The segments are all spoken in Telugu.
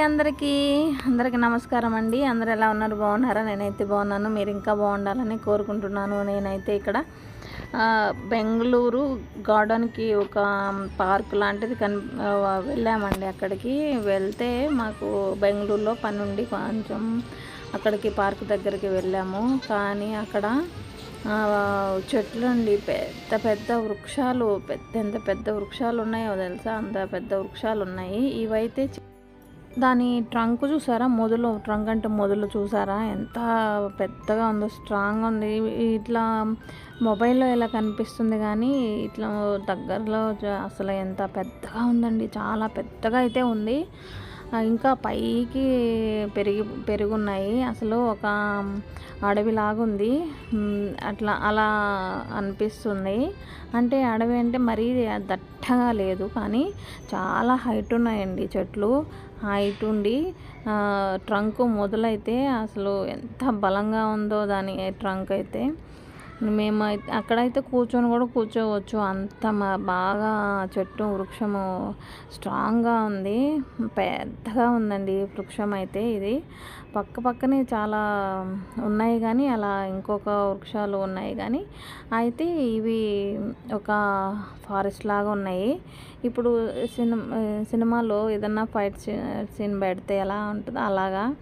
అందరికీ అందరికీ నమస్కారం అండి. అందరు ఎలా ఉన్నారు? బాగున్నారా? నేనైతే బాగున్నాను. మీరు ఇంకా బాగుండాలని కోరుకుంటున్నాను. నేనైతే ఇక్కడ బెంగళూరు గార్డెన్కి ఒక పార్క్ లాంటిది కన్ వెళ్ళామండి అక్కడికి. వెళ్తే మాకు బెంగళూరులో పని ఉండి కొంచెం అక్కడికి పార్క్ దగ్గరికి వెళ్ళాము. కానీ అక్కడ ఆ, చెట్లు అండి. పెద్ద పెద్ద వృక్షాలు పెద్ద ఎంత పెద్ద వృక్షాలు ఉన్నాయో తెలుసా? అంత పెద్ద వృక్షాలు ఉన్నాయి. ఇవైతే దాని ట్రంక్ చూసారా? మొదలు ట్రంక్ అంటే మొదలు చూసారా? ఎంత పెద్దగా ఉందో స్ట్రాంగ్ ఉంది. ఇట్లా మొబైల్లో ఇలా కనిపిస్తుంది కానీ ఇట్లా దగ్గరలో అసలు ఎంత పెద్దగా ఉందండి. చాలా పెద్దగా అయితే ఉంది. ఇంకా పైకి పెరిగి పెరుగున్నాయి. అసలు ఒక అడవిలాగుంది అట్లా అలా అనిపిస్తుంది. అంటే అడవి అంటే మరీ దట్ దట్టగా లేదు కానీ చాలా హైట్ ఉన్నాయండి చెట్లు. హైట్ ఉండి ట్రంక్ మొదలైతే అసలు ఎంత బలంగా ఉందో దాని ట్రంక్ అయితే. మేము అయితే అక్కడైతే కూర్చొని కూడా కూర్చోవచ్చు. అంత మా- బాగా చెట్టు వృక్షము స్ట్రాంగ్గా ఉంది. పెద్దగా ఉందండి వృక్షం అయితే ఇది. పక్క పక్కనే చాలా ఉన్నాయి కానీ అలా ఇంకొక వృక్షాలు ఉన్నాయి కానీ అయితే ఇవి ఒక ఫారెస్ట్ లాగా ఉన్నాయి. ఇప్పుడు సినిమా సినిమాలో ఏదన్నా ఫైట్ సీన్ పెడితే ఎలా ఉంటుందో అలాగా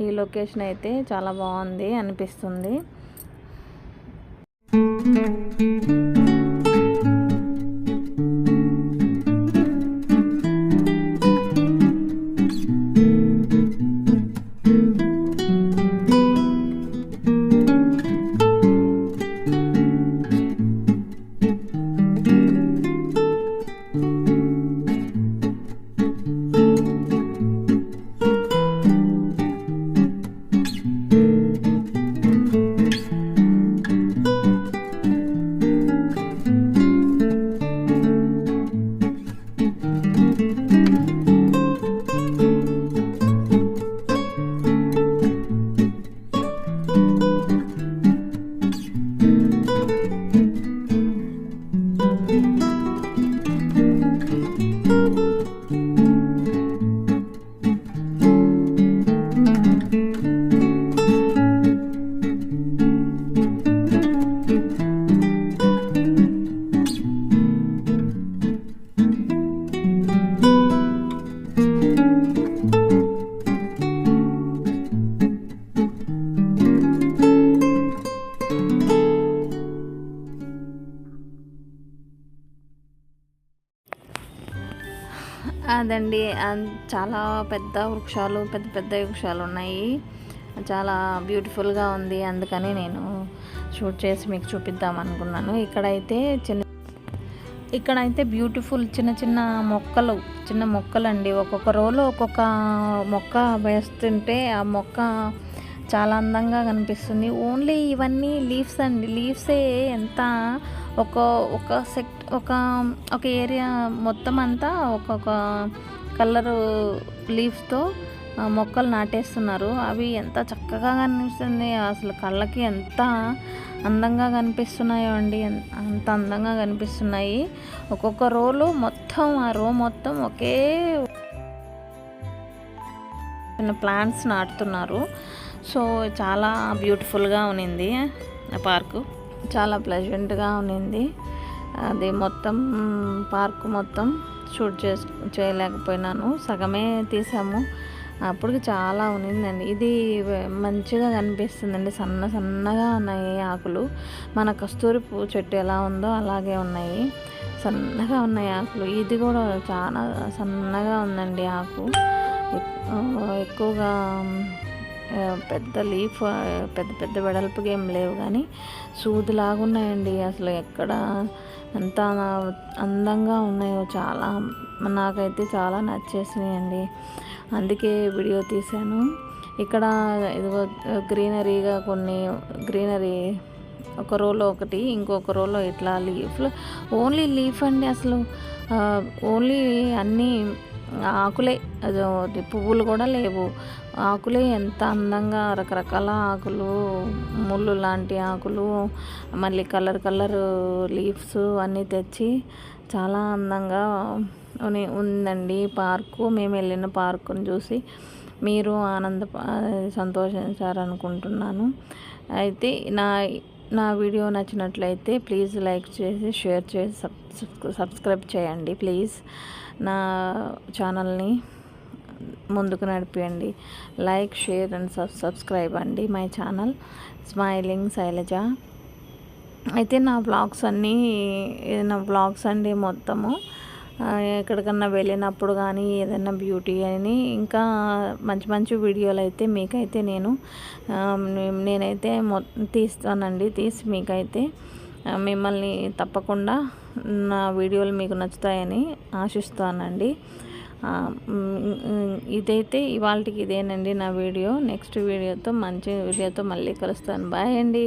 ఈ లొకేషన్ అయితే చాలా బాగుంది అనిపిస్తుంది. Thank you. అదండి చాలా పెద్ద వృక్షాలు పెద్ద పెద్ద వృక్షాలు ఉన్నాయి. చాలా బ్యూటిఫుల్గా ఉంది. అందుకని నేను షూట్ చేసి మీకు చూపిద్దాం అనుకున్నాను. ఇక్కడైతే చిన్న ఇక్కడైతే బ్యూటిఫుల్ చిన్న చిన్న మొక్కలు చిన్న మొక్కలండి. ఒక్కొక్క రోలో ఒక్కొక్క మొక్క వేస్తుంటే ఆ మొక్క చాలా అందంగా కనిపిస్తుంది. ఓన్లీ ఇవన్నీ లీవ్స్ అండి. లీవ్సే ఎంత ఒక ఒక సెక్ ఒక ఒక ఏరియా మొత్తం అంతా ఒక్కొక్క కలరు లీవ్స్తో మొక్కలు నాటేస్తున్నారు. అవి ఎంత చక్కగా కనిపిస్తుంది అసలు కళ్ళకి ఎంత అందంగా కనిపిస్తున్నాయో అండి. అంత అందంగా కనిపిస్తున్నాయి. ఒక్కొక్క రోలు మొత్తం ఆ రో మొత్తం ఒకే చిన్న ప్లాంట్స్ నాటుతున్నారు. సో చాలా బ్యూటిఫుల్గా ఉన్నింది ఆ పార్కు. చాలా ప్లెజెంట్గా ఉన్నింది. అది మొత్తం పార్క్ మొత్తం షూట్ చేసు చేయలేకపోయినాను. సగమే తీసాము. అప్పటికి చాలా ఉన్నిందండి. ఇది మంచిగా కనిపిస్తుందండి. సన్న సన్నగా ఉన్నాయి ఆకులు. మన కస్తూరి పువ్వు చెట్టు ఎలా ఉందో అలాగే ఉన్నాయి. సన్నగా ఉన్నాయి ఆకులు. ఇది కూడా చాలా సన్నగా ఉందండి ఆకు. ఎక్కువగా పెద్ద లీఫ్ పెద్ద పెద్ద వెడల్పుగా ఏం లేవు కానీ సూదిలాగా ఉన్నాయండి అసలు ఎక్కడ ఎంత అందంగా ఉన్నాయో చాలా నాకైతే చాలా నచ్చేసినాయండి. అందుకే వీడియో తీశాను. ఇక్కడ ఇదిగో గ్రీనరీగా కొన్ని గ్రీనరీ ఒక రోలో ఒకటి ఇంకొక రోలో ఇట్లా లీఫ్లు. ఓన్లీ లీఫ్ అండి అసలు. ఓన్లీ అన్నీ ఆకులే అది పువ్వులు కూడా లేవు. ఆకులే ఎంత అందంగా రకరకాల ఆకులు ముళ్ళు లాంటి ఆకులు మళ్ళీ కలర్ కలర్ లీవ్స్ అన్నీ తెచ్చి చాలా అందంగా ఉందండి పార్కు. మేము వెళ్ళిన పార్కును చూసి మీరు ఆనంద సంతోషించారనుకుంటున్నాను. అయితే నా నా వీడియో నచ్చినట్లయితే ప్లీజ్ లైక్ చేసి షేర్ చేసి సబ్స్క్రైబ్ చేయండి ప్లీజ్. నా ఛానల్ని ముందుకు నడిపియండి. Like share and sub subscribe అండి మై ఛానల్. స్మైలింగ్ శైలజ. అయితే నా బ్లాగ్స్ అన్నీ నా బ్లాగ్స్ అండి మొత్తము. ఎక్కడికన్నా వెళ్ళినప్పుడు కానీ ఏదైనా బ్యూటీ అని ఇంకా మంచి మంచి వీడియోలు అయితే మీకైతే నేను నేనైతే తీస్తానండి. తీసి మీకైతే మిమ్మల్ని తప్పకుండా నా వీడియోలు మీకు నచ్చుతాయని ఆశిస్తానండి. ఇదైతే ఇవాళకి ఇదేనండి నా వీడియో. నెక్స్ట్ వీడియోతో మంచి వీడియోతో మళ్ళీ కలుస్తాను. బాయ్ అండి.